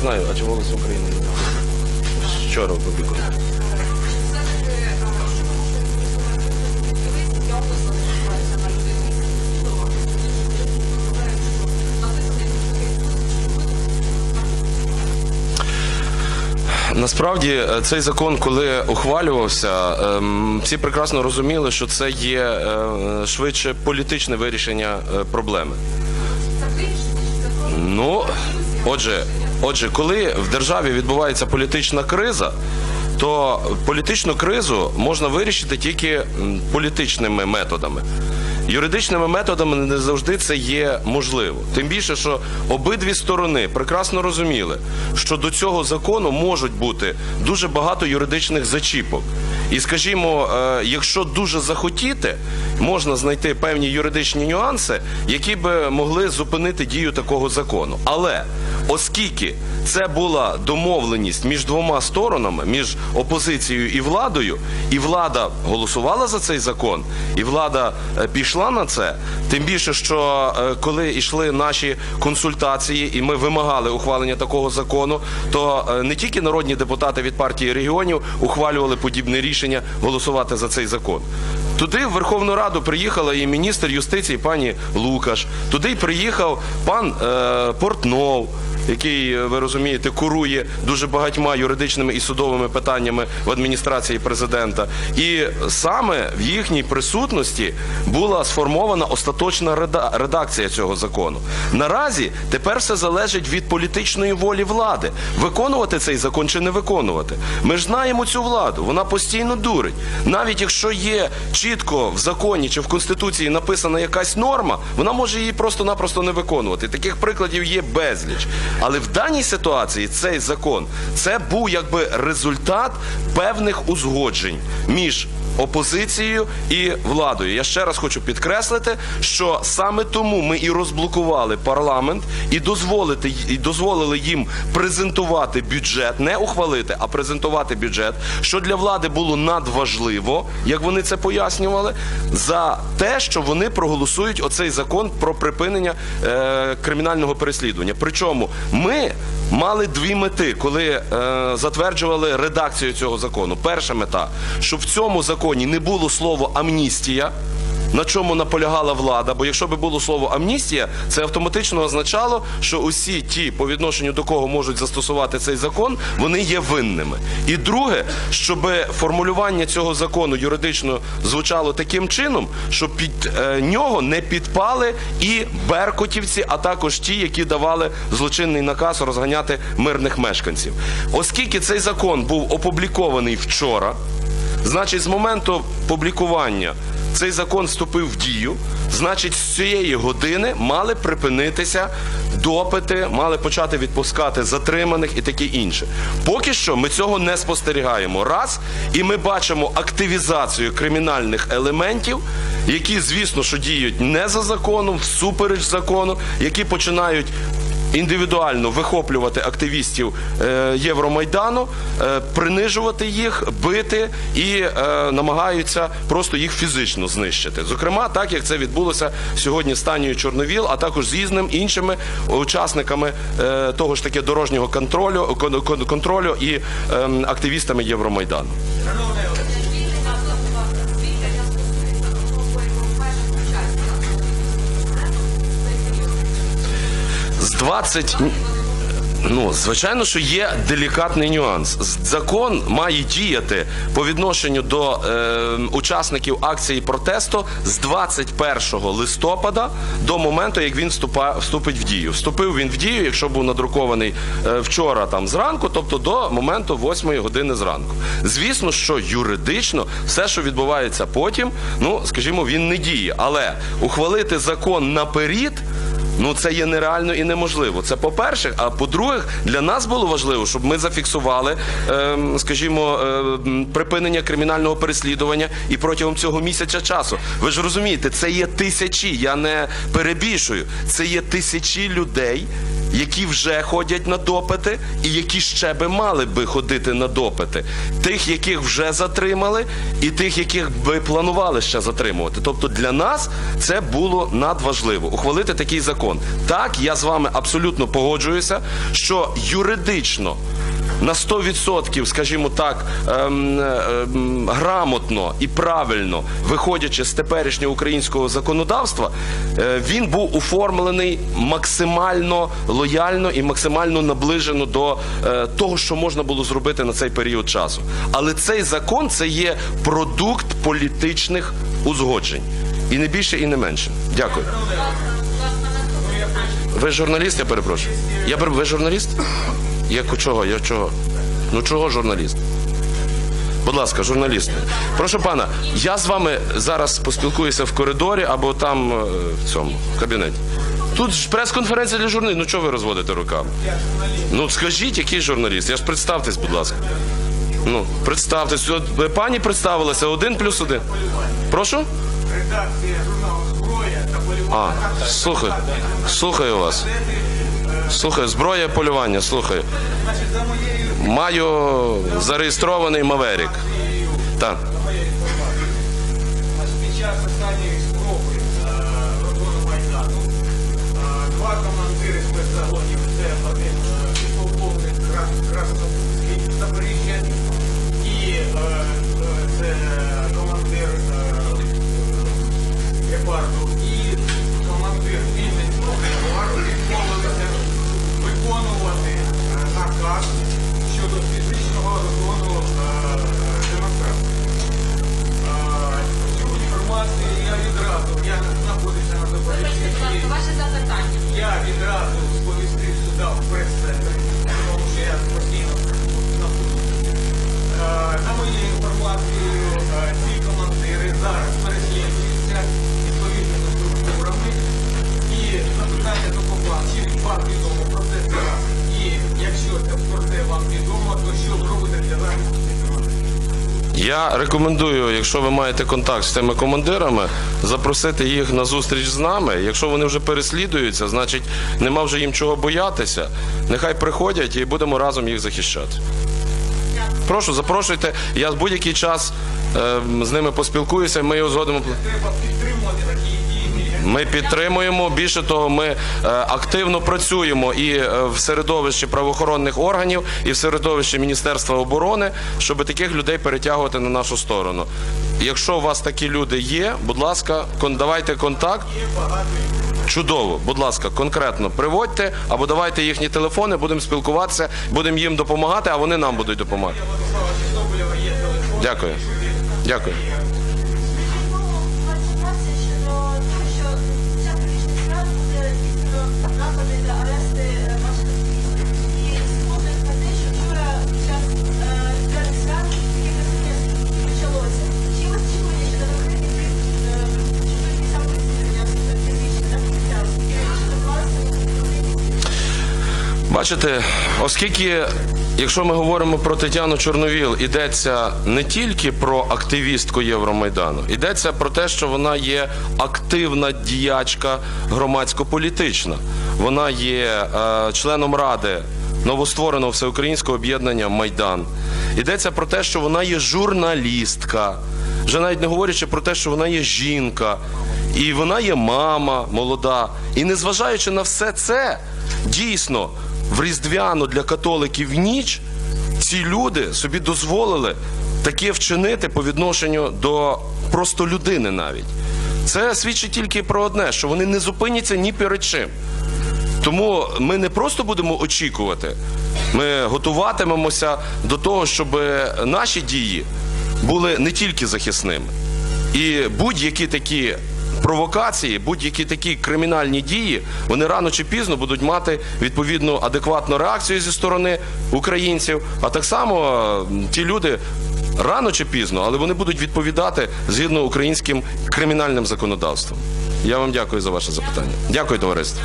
знаю, а чи голос України не так? Вчора опублікували. Насправді е, цей закон, коли ухвалювався, ем, всі прекрасно розуміли, що це є е, швидше політичне вирішення е, проблеми. Ну, отже, отже, коли в державі відбувається політична криза, то політичну кризу можна вирішити тільки політичними методами. Юридичними методами не завжди це є можливо. Тим більше, що обидві сторони прекрасно розуміли, що до цього закону можуть бути дуже багато юридичних зачіпок. І скажімо, е, якщо дуже захотіти, можна знайти певні юридичні нюанси, які би могли зупинити дію такого закону. Але оскільки це була домовленість між двома сторонами, між опозицією і владою, і влада голосувала за цей закон, і влада е, пішла на це. Тим більше, що е, коли йшли наші консультації, і ми вимагали ухвалення такого закону, то е, не тільки народні депутати від партії регіонів ухвалювали подібне рішення голосувати за цей закон. Туди в Верховну Раду приїхала і міністр юстиції пані Лукаш. Туди приїхав пан е, Портнов який, е, ви розумієте, курує дуже багатьма юридичними і судовими питаннями в адміністрації президента. І саме в їхній присутності була сформована остаточна реда- редакція цього закону. Наразі тепер все залежить від політичної волі влади виконувати цей закон чи не виконувати. Ми ж знаємо цю владу, вона постійно дурить. Навіть якщо є чітко в законі чи в конституції написана якась норма, вона може її просто-напросто не виконувати. Таких прикладів є безліч. Але в даній ситуації цей закон це був якби результат певних узгоджень між опозицією і владою. Я ще раз хочу підкреслити, що саме тому ми і розблокували парламент і дозволити і дозволили їм презентувати бюджет, не ухвалити, а презентувати бюджет, що для влади було надважливо, як вони це пояснювали, за те, що вони проголосують оцей закон про припинення е, кримінального переслідування. Причому ми мали дві мети, коли е, затверджували редакцію цього закону. Перша мета, щоб в цьому законі не було слова амністія. На чому наполягала влада? Бо якщо би було слово амністія, це автоматично означало, що усі ті, по відношенню до кого можуть застосувати цей закон, вони є винними. І друге, щоб формулювання цього закону юридично звучало таким чином, щоб під е, нього не підпали і беркутівці, а також ті, які давали злочинний наказ розганяти мирних мешканців. Оскільки цей закон був опублікований вчора. Значить, з моменту публікування цей закон вступив в дію. Значить, з цієї години мали припинитися допити, мали почати відпускати затриманих і таке інше. Поки що ми цього не спостерігаємо. Раз, і ми бачимо активізацію кримінальних елементів, які, звісно, що діють не за законом, всупереч закону, які починають індивідуально вихоплювати активістів е, Євромайдану, е, принижувати їх, бити і е, намагаються просто їх фізично знищити. Зокрема, так як це відбулося сьогодні з Танією Чорновіл, а також з різними іншими учасниками того ж таки дорожнього контролю, кон- кон- контролю і ем, активістами Євромайдану. 20... Ну, звичайно, що є делікатний нюанс. Закон має діяти по відношенню до е, учасників акції протесту з 21 листопада до моменту, як він вступа, вступить в дію. Вступив він в дію, якщо був надрукований е, вчора там зранку, тобто до моменту 8 години зранку. Звісно, що юридично все, що відбувається потім, ну скажімо, він не діє. Але ухвалити закон наперед. Ну це є нереально і неможливо. Це по-перше. А по-друге, для нас було важливо, щоб ми зафіксували, ем, скажімо, ем, припинення кримінального переслідування і протягом цього місяця часу. Ви ж розумієте, це є тисячі. Я не перебільшую. Це є тисячі людей. Які вже ходять на допити, і які ще би мали би ходити на допити, тих, яких вже затримали, і тих, яких би планували ще затримувати. Тобто для нас це було надважливо ухвалити такий закон. Так, я з вами абсолютно погоджуюся, що юридично на 100%, скажімо так, ем, ем, грамотно і правильно виходячи з теперішнього українського законодавства, е, він був оформлений максимально лояльно і максимально наближено до е, того, що можна було зробити на цей період часу. Але цей закон це є продукт політичних узгоджень. І не більше, і не менше. Дякую. Ви журналіст, я перепрошую. Я пере- ви журналіст? Я ку- чого? Я чого? Ну чого журналіст? Будь ласка, журналісти. Прошу пана, я з вами зараз поспілкуюся в коридорі або там е, в цьому в кабінеті. Тут ж прес-конференція для журналістів. Ну чого ви розводите руками? Ну скажіть, який журналіст? Я ж представтесь, будь ласка. Ну, представтесь. От, е, Пані представилася один плюс один. Прошу? редакція журналу Зброя та полювання. А, слухаю. Слухаю вас. Слухаю, зброя полювання, моєю Маю зареєстрований Маверік. Так. під час останньої спроби е, розгону Майдану е, два командири спецзагонів, це один е, підполковник Запоріжжя і е, е, це командир е, Гепарду і командир Вінницького Я рекомендую, якщо ви маєте контакт з тими командирами, запросити їх на зустріч з нами. Якщо вони вже переслідуються, значить нема вже їм чого боятися. Нехай приходять і будемо разом їх захищати. Прошу, запрошуйте. Я будь-який час е, з ними поспілкуюся. Ми його згодимо. Треба підтримувати такі. Ми підтримуємо. Більше того, ми е, активно працюємо і е, в середовищі правоохоронних органів, і в середовищі Міністерства оборони, щоб таких людей перетягувати на нашу сторону. Якщо у вас такі люди є, будь ласка, давайте контакт. Чудово, будь ласка, конкретно приводьте або давайте їхні телефони, будемо спілкуватися, будемо їм допомагати, а вони нам будуть допомагати. Дякую. Дякую. Бачите, оскільки, якщо ми говоримо про Тетяну Чорновіл, йдеться не тільки про активістку Євромайдану, йдеться про те, що вона є активна діячка громадсько-політична. Вона є е, членом ради новоствореного всеукраїнського об'єднання Майдан. Йдеться про те, що вона є журналістка, вже навіть не говорячи про те, що вона є жінка, і вона є мама молода. І незважаючи на все це, дійсно в різдвяну для католиків ніч ці люди собі дозволили таке вчинити по відношенню до просто людини навіть. Це свідчить тільки про одне, що вони не зупиняться ні перед чим. Тому ми не просто будемо очікувати, ми готуватимемося до того, щоб наші дії були не тільки захисними. І будь-які такі провокації, будь-які такі кримінальні дії, вони рано чи пізно будуть мати відповідну адекватну реакцію зі сторони українців. А так само ті люди рано чи пізно, але вони будуть відповідати згідно українським кримінальним законодавством. Я вам дякую за ваше запитання. Дякую, товариство.